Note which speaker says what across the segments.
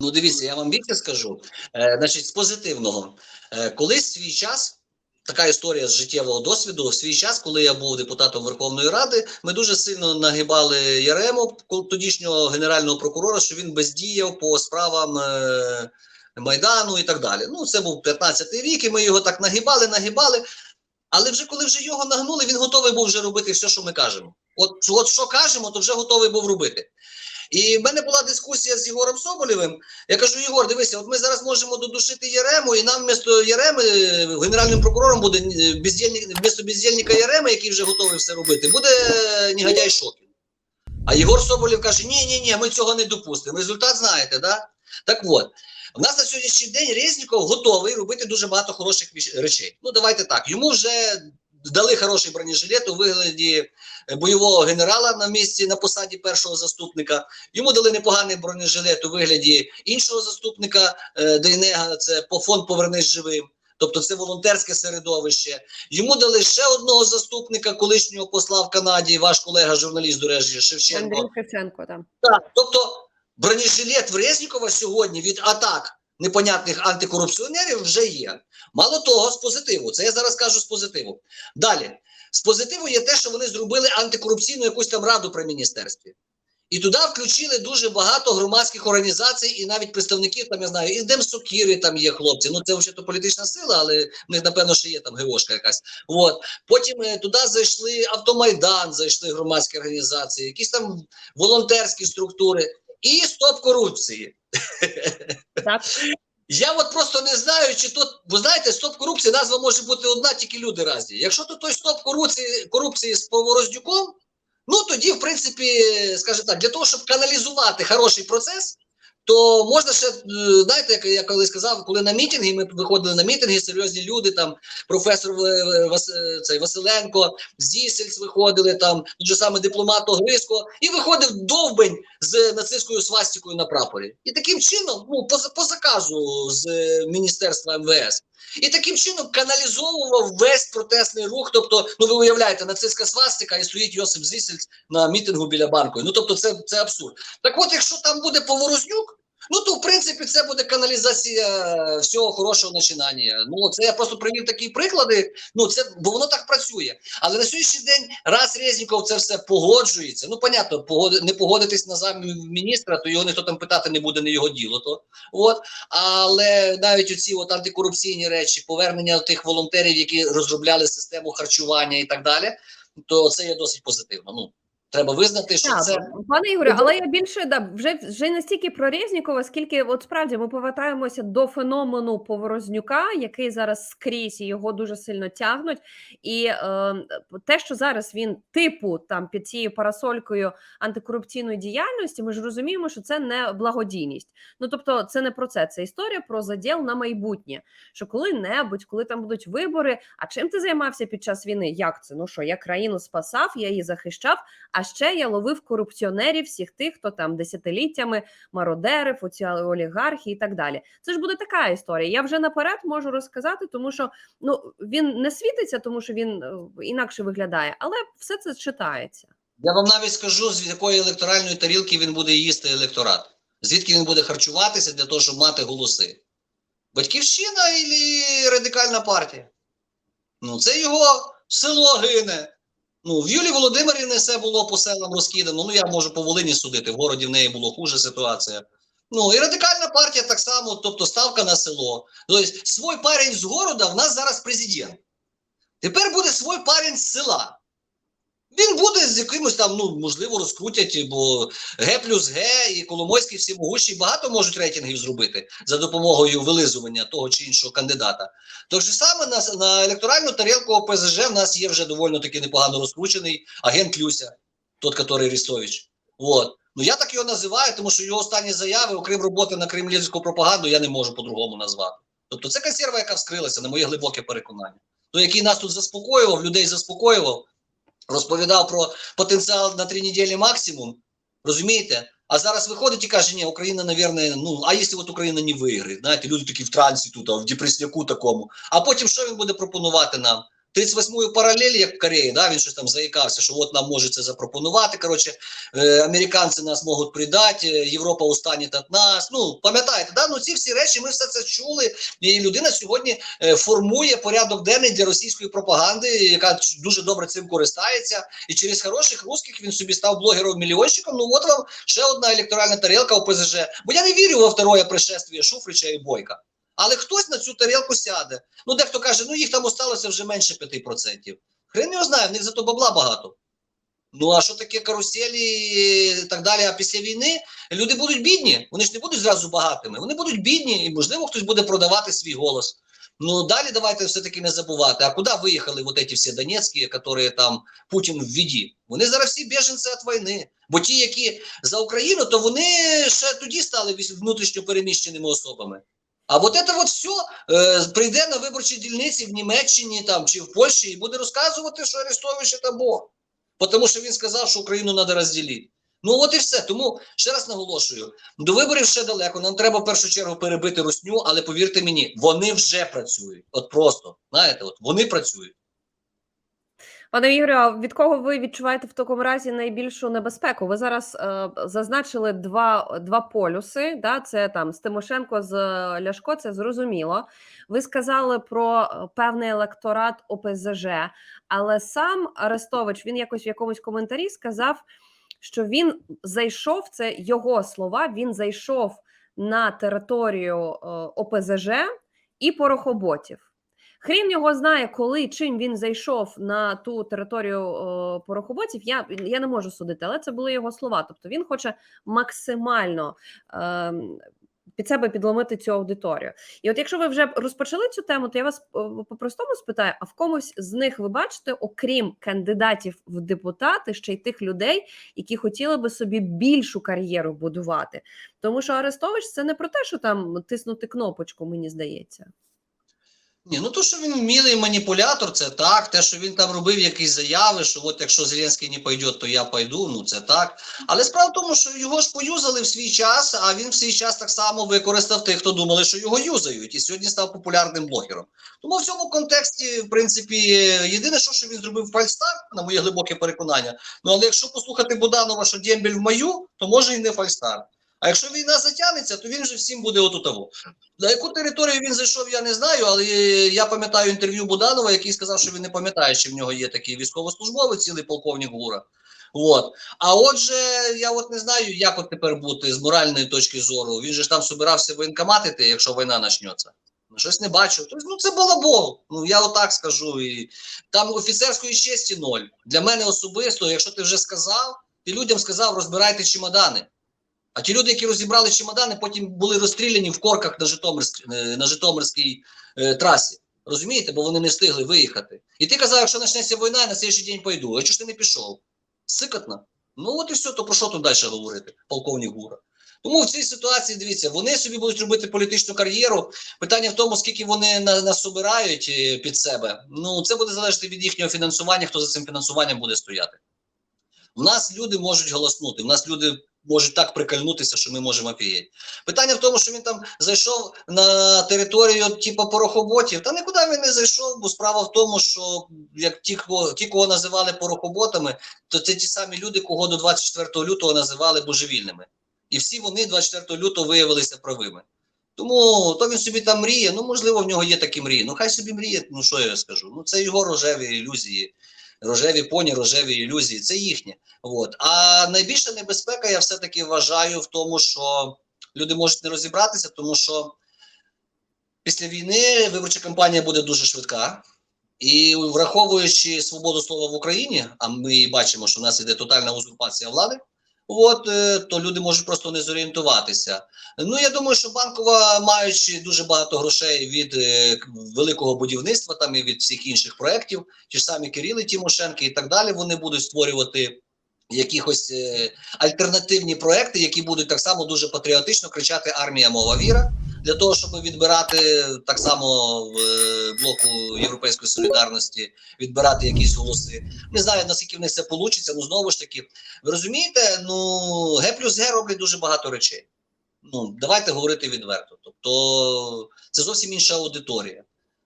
Speaker 1: Ну, дивіться, я вам більше скажу. Е, значить, з позитивного. Е, колись свій час. Така історія з життєвого досвіду. В свій час, коли я був депутатом Верховної Ради, ми дуже сильно нагибали Ярему, кол- тодішнього генерального прокурора, що він бездіяв по справам е, Майдану і так далі. Ну, це був 15-й рік, і ми його так нагибали, нагибали. Але вже коли вже його нагнули, він готовий був вже робити все, що ми кажемо. От, от що кажемо, то вже готовий був робити. І в мене була дискусія з Єгором Соболєвим. Я кажу: Єгор, дивися, от ми зараз можемо додушити Єрему, і нам вмісто Єреми е, генеральним прокурором буде е, бездільник, вмісто бездільника Єреми, який вже готовий все робити, буде е, негодяй Шокін. А Єгор Соболєв каже: ні, ні, ні, ми цього не допустимо. Результат знаєте, да? Так от. У нас на сьогоднішній день Резніков готовий робити дуже багато хороших речей. Ну, давайте так. Йому вже дали хороший бронежилет у вигляді е, бойового генерала на місці на посаді першого заступника. Йому дали непоганий бронежилет у вигляді іншого заступника е, Дейнега. Це по фонд Повернись живим. Тобто це волонтерське середовище. Йому дали ще одного заступника, колишнього посла в Канаді, ваш колега, журналіст, до речі, Шевченко.
Speaker 2: Андрій Шевченко там.
Speaker 1: Так, тобто бронежилет в Резнікова сьогодні від атак непонятних антикорупціонерів вже є. Мало того, з позитиву. Це я зараз кажу з позитиву. Далі, з позитиву є те, що вони зробили антикорупційну якусь там раду при міністерстві. І туди включили дуже багато громадських організацій і навіть представників, там я знаю, і Демсокіри там є хлопці. Ну це вже то політична сила, але в них, напевно, ще є там ГОшка якась. От. Потім е, туди зайшли Автомайдан, зайшли громадські організації, якісь там волонтерські структури і стоп корупції.
Speaker 2: Так.
Speaker 1: Я от просто не знаю, чи тут, бо знаєте, стоп корупції назва може бути одна, тільки люди разні. Якщо то той стоп корупції, корупції з Повороздюком, ну тоді, в принципі, скажімо так, для того, щоб каналізувати хороший процес, то можна ще, е, знаєте, як я колись сказав, коли на мітинги, ми виходили на мітинги, серйозні люди, там професор е, Вас, е, цей, Василенко, Зісельц виходили, там же саме дипломат Огриско, і виходив довбень з нацистською свастикою на прапорі. І таким чином, ну, по, по заказу з Міністерства МВС. І таким чином каналізовував весь протестний рух. Тобто, ну ви уявляєте, нацистська свастика і стоїть Йосип Зісельц на мітингу біля банку. Ну тобто, це, це абсурд. Так от, якщо там буде Поворознюк, ну то в принципі це буде каналізація всього хорошого починання. Ну це я просто привів такі приклади. Ну це бо воно так працює. Але на сьогоднішній день, раз Резніков це все погоджується. Ну, понятно, погоди, не погодитись на замміністра, то його ніхто там питати не буде, не його діло. То от але навіть оці от антикорупційні речі, повернення тих волонтерів, які розробляли систему харчування і так далі, то це є досить позитивно. Ну треба визнати, що
Speaker 2: Так,
Speaker 1: це
Speaker 2: пане Ігорю, але я більше да вже вже не стільки про Резнікова, скільки от справді ми повертаємося до феномену Поворознюка, який зараз скрізь і його дуже сильно тягнуть. І е, те, що зараз він типу там під цією парасолькою антикорупційної діяльності, ми ж розуміємо, що це не благодійність. Ну тобто, це не про це. Це історія про заділ на майбутнє. Що коли-небудь, коли там будуть вибори, а чим ти займався під час війни? Як це? Ну що я країну спасав, я її захищав. А ще я ловив корупціонерів, всіх тих, хто там десятиліттями мародерив, оці олігархи і так далі. Це ж буде така історія. Я вже наперед можу розказати, тому що ну він не світиться, тому що він е, інакше виглядає, але все це читається.
Speaker 1: я вам навіть скажу, з якої електоральної тарілки він буде їсти електорат, звідки він буде харчуватися для того, щоб мати голоси. Батьківщина і радикальна партія. Ну, це його село гине. Ну, в Юлії Володимирівні все було по селам розкидано. Ну, я можу по Волині судити, в городі в неї було хуже ситуація. Ну, і радикальна партія так само, тобто ставка на село. Тобто, свій парень з города в нас зараз президент. Тепер буде свій парень з села. Він буде з якимось там, ну, можливо, розкрутять, бо Г плюс Г і Коломойський всі могущі багато можуть рейтингів зробити за допомогою вилизування того чи іншого кандидата. Тож саме на, на електоральну тарілку ОПЗЖ в нас є вже доволі таки непогано розкручений агент Люся, тот, який Рістович. Вот. Ну я так його називаю, тому що його останні заяви, окрім роботи на кремлівську пропаганду, я не можу по-другому назвати. Тобто це консерва, яка вскрилася, на моє глибоке переконання. Той, який нас тут заспокоював, людей заспокоював, розповідав про потенціал на три неділі максимум, розумієте? А зараз виходить і каже, ні, Україна, наверное, ну, а якщо от Україна не виграє, знаєте, люди такі в трансі тут, в депресняку такому. А потім що він буде пропонувати нам? 38-ю паралель, як в Кореї, да, він щось там заїкався, що от нам може це запропонувати. Коротше, е, американці нас можуть придати, е, Європа устанет від нас. Ну, пам'ятаєте, да? ну ці всі речі ми все це чули. І людина сьогодні е, формує порядок денний для російської пропаганди, яка дуже добре цим користається. І через хороших русських він собі став блогером-мільйонщиком. Ну от вам ще одна електоральна тарілка у ПЗЖ. Бо я не вірю во второе пришествие Шуфрича і Бойка. Але хтось на цю тарілку сяде. Ну, дехто каже, ну їх там осталося вже менше 5%. Хрен його знає, в них зато бабла багато. Ну, а що таке каруселі і так далі, а після війни люди будуть бідні, вони ж не будуть зразу багатими, вони будуть бідні, і можливо хтось буде продавати свій голос. Ну, далі давайте все-таки не забувати. А куди виїхали вот эти всі Донецькі, які там Путін введі? Вони зараз всі біженці від війни. Бо ті, які за Україну, то вони ще тоді стали внутрішньо переміщеними особами. А от це от все е, прийде на виборчі дільниці в Німеччині там чи в Польщі і буде розказувати, що Арестович це Бог. Тому що він сказав, що Україну треба розділити. Ну от і все. Тому ще раз наголошую: до виборів ще далеко. Нам треба в першу чергу перебити русню, але повірте мені, вони вже працюють. От просто знаєте, от вони працюють.
Speaker 2: Пане Ігорю, а від кого ви відчуваєте в такому разі найбільшу небезпеку? Ви зараз е, зазначили два, два полюси. Да? Це там з Тимошенко з е, Ляшко, це зрозуміло. Ви сказали про е, певний електорат ОПЗЖ, але сам Арестович він якось в якомусь коментарі сказав, що він зайшов, це його слова. Він зайшов на територію е, ОПЗЖ і порохоботів. Хрін його знає, коли чим він зайшов на ту територію о, порохоботів. Я, я не можу судити, але це були його слова. Тобто він хоче максимально е, під себе підломити цю аудиторію. І от якщо ви вже розпочали цю тему, то я вас о, по-простому спитаю: а в комусь з них ви бачите, окрім кандидатів в депутати, ще й тих людей, які хотіли би собі більшу кар'єру будувати? Тому що Арестович це не про те, що там тиснути кнопочку, мені здається.
Speaker 1: Ні, ну то, що він вмілий маніпулятор, це так. Те, що він там робив якісь заяви, що от якщо Зеленський не пойде, то я пойду. Ну це так. Але справа в тому, що його ж поюзали в свій час, а він в свій час так само використав тих, хто думали, що його юзають, і сьогодні став популярним блогером. Тому в цьому контексті, в принципі, єдине, що, він зробив фальстарт, на моє глибоке переконання. Ну але якщо послухати Буданова, що Дембель в маю, то може і не фальстарт. А якщо війна затягнеться, то він же всім буде отутово. На яку територію він зайшов, я не знаю, але я пам'ятаю інтерв'ю Буданова, який сказав, що він не пам'ятає, що в нього є такий військовослужбовець, цілий полковник Гура. От. А отже, я от не знаю, як от тепер бути з моральної точки зору. Він же ж там собирався воєнкоматити, якщо війна почнеться. Ну, щось не бачу. Тобто, ну це балабол. Ну я отак скажу. І там офіцерської честі ноль. Для мене особисто, якщо ти вже сказав, ти людям сказав, розбирайте чемодани. А ті люди, які розібрали чемодани, потім були розстріляні в корках на Житомирській, е, на Житомирській е, трасі. Розумієте, бо вони не встигли виїхати. І ти казав, якщо почнеться війна, я на цей день пойду. А чого ж ти не пішов? Сикотно. Ну от і все, то про що тут далі говорити, полковник Гура. Тому в цій ситуації дивіться, вони собі будуть робити політичну кар'єру. Питання в тому, скільки вони на- насобирають е, під себе. Ну це буде залежати від їхнього фінансування, хто за цим фінансуванням буде стояти. У нас люди можуть голоснути, у нас люди можуть так прикольнутися, що ми можемо офігіти. Питання в тому, що він там зайшов на територію, типу, порохоботів. Та нікуди він не зайшов, бо справа в тому, що як ті, кого, ті, кого називали порохоботами, то це ті самі люди, кого до 24 лютого називали божевільними. І всі вони 24 лютого виявилися правими. Тому то він собі там мріє. Ну, можливо, в нього є такі мрії. Ну, хай собі мріє, ну що я скажу. Ну, це його рожеві ілюзії, рожеві поні, рожеві ілюзії, це їхнє. От. А найбільша небезпека, я все-таки вважаю в тому, що люди можуть не розібратися, тому що після війни виборча кампанія буде дуже швидка. І враховуючи свободу слова в Україні, а ми бачимо, що в нас іде тотальна узурпація влади. От е, то люди можуть просто не зорієнтуватися. Ну я думаю, що банкова, маючи дуже багато грошей від е, великого будівництва, там і від всіх інших проєктів, ті ж самі Кирили Тимошенки і так далі, вони будуть створювати якихось е, альтернативні проекти, які будуть так само дуже патріотично кричати Армія мова віра для того, щоб відбирати так само в е, блоку Європейської солідарності, відбирати якісь голоси. Не знаю наскільки в них це вийде, ну знову ж таки, ви розумієте, ну Г плюс Г роблять дуже багато речей. Ну, давайте говорити відверто. Тобто, це зовсім інша аудиторія.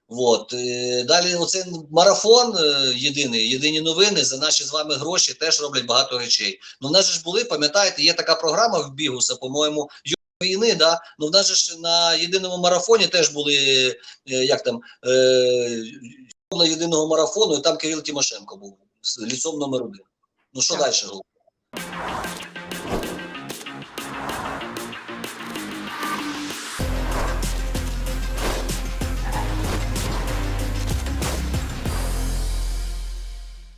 Speaker 1: От. е, Далі оцей марафон е, єдиний, єдині новини за наші з вами гроші теж роблять багато речей. Ну, в нас ж були, пам'ятаєте, є така програма в Бігуса, по-моєму, «Йо війни, да? Ну, в нас же ж на єдиному марафоні теж були, е, як там, е, на єдиного марафону, і там Кирил Тимошенко був з ліцом номер один. Ну, що далі говорити?